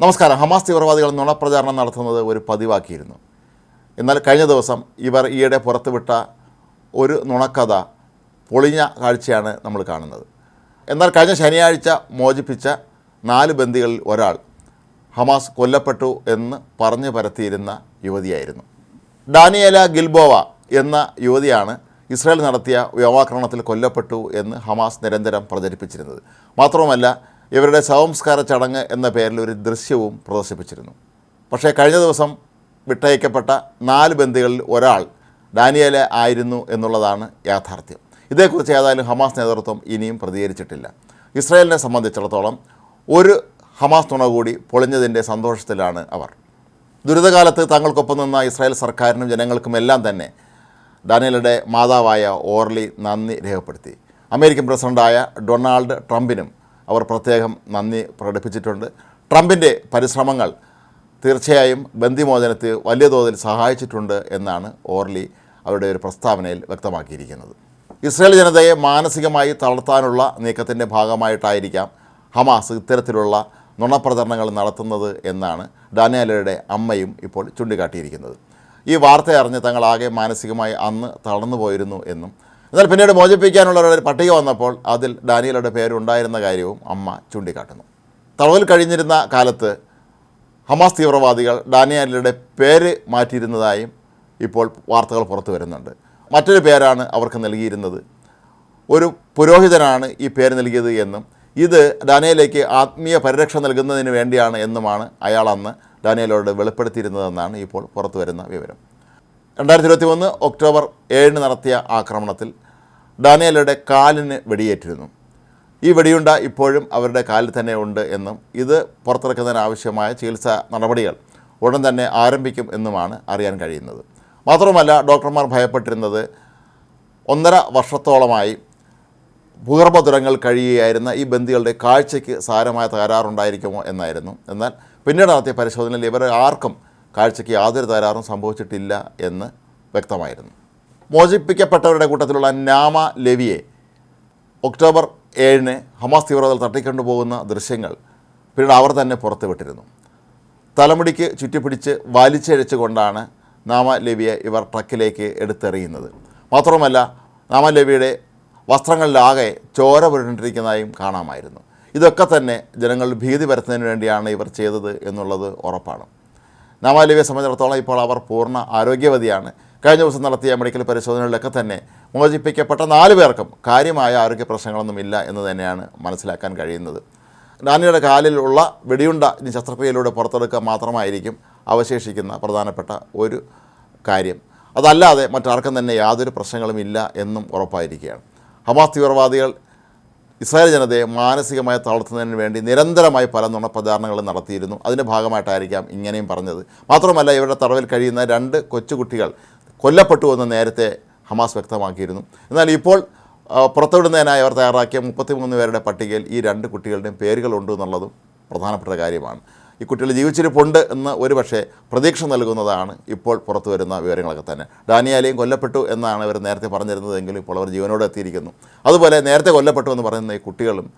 നമസ്കാരം. ഹമാസ് തീവ്രവാദികൾ നുണപ്രചാരണം നടത്തുന്നത് ഒരു പതിവാക്കിയിരുന്നു. എന്നാൽ കഴിഞ്ഞ ദിവസം ഇവർ ഈയിടെ പുറത്തുവിട്ട ഒരു നുണക്കഥ പൊളിഞ്ഞ കാഴ്ചയാണ് നമ്മൾ കാണുന്നത്. എന്നാൽ കഴിഞ്ഞ ശനിയാഴ്ച മോചിപ്പിച്ച നാല് ബന്ദികളിൽ ഒരാൾ ഹമാസ് കൊല്ലപ്പെട്ടു എന്ന് പറഞ്ഞു പരത്തിയിരുന്ന യുവതിയായിരുന്നു. ഡാനിയേല ഗിൽബോവ എന്ന യുവതിയാണ് ഇസ്രായേൽ നടത്തിയ വ്യോമാക്രമണത്തിൽ കൊല്ലപ്പെട്ടു എന്ന് ഹമാസ് നിരന്തരം പ്രചരിപ്പിച്ചിരുന്നത്. മാത്രവുമല്ല ഇവരുടെ സംസ്കാര ചടങ്ങ് എന്ന പേരിൽ ഒരു ദൃശ്യവും പ്രദർശിപ്പിച്ചിരുന്നു. പക്ഷേ കഴിഞ്ഞ ദിവസം വിട്ടയക്കപ്പെട്ട നാല് ബന്ദികളിൽ ഒരാൾ ഡാനിയേല ആയിരുന്നു എന്നുള്ളതാണ് യാഥാർത്ഥ്യം. ഇതേക്കുറിച്ച് ഏതായാലും ഹമാസ് നേതൃത്വം ഇനിയും പ്രതികരിച്ചിട്ടില്ല. ഇസ്രായേലിനെ സംബന്ധിച്ചിടത്തോളം ഒരു ഹമാസ് തുണ കൂടി പൊളിഞ്ഞതിന്റെ സന്തോഷത്തിലാണ് അവർ. ദുരിതകാലത്ത് തങ്ങൾക്കൊപ്പം നിന്ന ഇസ്രായേൽ സർക്കാരിനും ജനങ്ങൾക്കും എല്ലാം തന്നെ ഡാനിയലുടെ മാതാവായ ഓർലി നന്ദി രേഖപ്പെടുത്തി. അമേരിക്കൻ പ്രസിഡന്റായ ഡൊണാൾഡ് ട്രംപിനും അവർ പ്രത്യേകം നന്ദി പ്രകടിപ്പിച്ചിട്ടുണ്ട്. ട്രംപിന്റെ പരിശ്രമങ്ങൾ തീർച്ചയായും ബന്ദിമോചനത്തെ വലിയ തോതിൽ സഹായിച്ചിട്ടുണ്ട് എന്നാണ് ഓർലി അവരുടെ ഒരു പ്രസ്താവനയിൽ വ്യക്തമാക്കിയിരിക്കുന്നത്. ഇസ്രായേൽ ജനതയെ മാനസികമായി തളർത്താനുള്ള നീക്കത്തിന്റെ ഭാഗമായിട്ടായിരിക്കാം ഹമാസ് ഇത്തരത്തിലുള്ള നുണപ്രചരണങ്ങൾ നടത്തുന്നത് എന്നാണ് ഡാനിയലയുടെ അമ്മയും ഇപ്പോൾ ചൂണ്ടിക്കാട്ടിയിരിക്കുന്നത്. ഈ വാർത്ത അറിഞ്ഞ് തങ്ങളാകെ മാനസികമായി അന്ന് തളർന്നു പോയിരുന്നു എന്നും എന്നാൽ പിന്നീട് മോചിപ്പിക്കാനുള്ള ഒരു പട്ടിക വന്നപ്പോൾ അതിൽ ഡാനിയലയുടെ പേരുണ്ടായിരുന്ന കാര്യവും അമ്മ ചൂണ്ടിക്കാട്ടുന്നു. തടവിൽ കഴിഞ്ഞിരുന്ന കാലത്ത് ഹമാസ് തീവ്രവാദികൾ ഡാനിയലയുടെ പേര് മാറ്റിയിരുന്നതായും ഇപ്പോൾ വാർത്തകൾ പുറത്തു വരുന്നുണ്ട്. മറ്റൊരു പേരാണ് അവർക്ക് നൽകിയിരുന്നത്. ഒരു പുരോഹിതനാണ് ഈ പേര് നൽകിയത് എന്നും ഇത് ഡാനിയലേക്ക് ആത്മീയ പരിരക്ഷ നൽകുന്നതിന് വേണ്ടിയാണ് എന്നുമാണ് അയാൾ അന്ന് ഡാനിയലോട് വെളിപ്പെടുത്തിയിരുന്നതെന്നാണ് ഇപ്പോൾ പുറത്തു വരുന്ന വിവരം. രണ്ടായിരത്തി ഇരുപത്തി ഒക്ടോബർ ഏഴിന് നടത്തിയ ആക്രമണത്തിൽ ഡാനിയലയുടെ കാലിന് വെടിയേറ്റിരുന്നു. ഈ വെടിയുണ്ട ഇപ്പോഴും അവരുടെ കാലിൽ തന്നെ ഉണ്ട് എന്നും ഇത് പുറത്തിറക്കുന്നതിന് ആവശ്യമായ ചികിത്സാ നടപടികൾ ഉടൻ തന്നെ ആരംഭിക്കും എന്നുമാണ് അറിയാൻ കഴിയുന്നത്. മാത്രമല്ല ഡോക്ടർമാർ ഭയപ്പെട്ടിരുന്നത് ഒന്നര വർഷത്തോളമായി ഭൂഗർഭതുരങ്ങൾ കഴിയുകയായിരുന്ന ഈ ബന്ദികളുടെ കാഴ്ചയ്ക്ക് സാരമായ തകരാറുണ്ടായിരിക്കുമോ എന്നായിരുന്നു. എന്നാൽ പിന്നീട് നടത്തിയ പരിശോധനയിൽ ഇവർ ആർക്കും കാഴ്ചയ്ക്ക് യാതൊരു തകരാറും സംഭവിച്ചിട്ടില്ല എന്ന് വ്യക്തമായിരുന്നു. മോചിപ്പിക്കപ്പെട്ടവരുടെ കൂട്ടത്തിലുള്ള നാമ ലെവിയെ ഒക്ടോബർ ഏഴിന് ഹമാസ് തീവ്രവാദികൾ തട്ടിക്കൊണ്ടുപോകുന്ന ദൃശ്യങ്ങൾ പിന്നീട് അവർ തന്നെ പുറത്തുവിട്ടിരുന്നു. തലമുടിക്ക് ചുറ്റിപ്പിടിച്ച് വലിച്ചഴിച്ചുകൊണ്ടാണ് നാമ ലെവിയെ ഇവർ ട്രക്കിലേക്ക് എടുത്തെറിയുന്നത്. മാത്രമല്ല നാമ ലെവിയുടെ വസ്ത്രങ്ങളിലാകെ ചോര പുരണ്ടിരിക്കുന്നതായും കാണാമായിരുന്നു. ഇതൊക്കെ തന്നെ ജനങ്ങൾ ഭീതി വരുത്തുന്നതിന് വേണ്ടിയാണ് ഇവർ ചെയ്തത് എന്നുള്ളത് ഉറപ്പാണ്. നാമാലിവിയെ സംബന്ധിച്ചിടത്തോളം ഇപ്പോൾ അവർ പൂർണ ആരോഗ്യവതിയാണ്. കഴിഞ്ഞ ദിവസം നടത്തിയ മെഡിക്കൽ പരിശോധനകളിലൊക്കെ തന്നെ മോചിപ്പിക്കപ്പെട്ട നാല് പേർക്കും കാര്യമായ ആരോഗ്യ പ്രശ്നങ്ങളൊന്നുമില്ല എന്ന് തന്നെയാണ് മനസ്സിലാക്കാൻ കഴിയുന്നത്. ഡാനിയുടെ കാലിലുള്ള വെടിയുണ്ട ഇനി ശസ്ത്രക്രിയയിലൂടെ പുറത്തെടുക്കുക മാത്രമായിരിക്കും അവശേഷിക്കുന്ന പ്രധാനപ്പെട്ട ഒരു കാര്യം. അതല്ലാതെ മറ്റാർക്കും തന്നെ യാതൊരു പ്രശ്നങ്ങളും ഇല്ല എന്നും ഉറപ്പായിരിക്കുകയാണ്. ഹമാസ് തീവ്രവാദികൾ ഇസ്രായേൽ ജനതയെ മാനസികമായി തളർത്തുന്നതിന് വേണ്ടി നിരന്തരമായി പല നുണപ്രചാരണങ്ങൾ നടത്തിയിരുന്നു. അതിന്റെ ഭാഗമായിട്ടായിരിക്കാം ഇങ്ങനെയും പറഞ്ഞത്. മാത്രമല്ല ഇവരുടെ തടവിൽ കഴിയുന്ന രണ്ട് കൊച്ചുകുട്ടികൾ കൊല്ലപ്പെട്ടു എന്ന് നേരത്തെ ഹമാസ് വ്യക്തമാക്കിയിരുന്നു. എന്നാൽ ഇപ്പോൾ പുറത്തുവിടുന്നതിനായി അവർ തയ്യാറാക്കിയ മുപ്പത്തിമൂന്ന് പേരുടെ പട്ടികയിൽ ഈ രണ്ട് കുട്ടികളുടെയും പേരുകളുണ്ട് എന്നുള്ളതും പ്രധാനപ്പെട്ട കാര്യമാണ്. ഈ കുട്ടികൾ ജീവിച്ചിരിപ്പുണ്ട് എന്ന് ഒരുപക്ഷെ പ്രതീക്ഷ നൽകുന്നതാണ് ഇപ്പോൾ പുറത്തു വരുന്ന വിവരങ്ങളൊക്കെ തന്നെ. ഡാനിയാലെയും കൊല്ലപ്പെട്ടു എന്നാണ് ഇവർ നേരത്തെ പറഞ്ഞിരുന്നതെങ്കിലും ഇപ്പോൾ അവർ ജീവനോടെ എത്തിയിരിക്കുന്നു. അതുപോലെ നേരത്തെ കൊല്ലപ്പെട്ടു എന്ന് പറയുന്ന ഈ കുട്ടികളും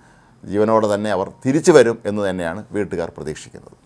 ജീവനോടെ തന്നെ അവർ തിരിച്ചു വരും എന്ന് തന്നെയാണ് വീട്ടുകാർ പ്രതീക്ഷിക്കുന്നത്.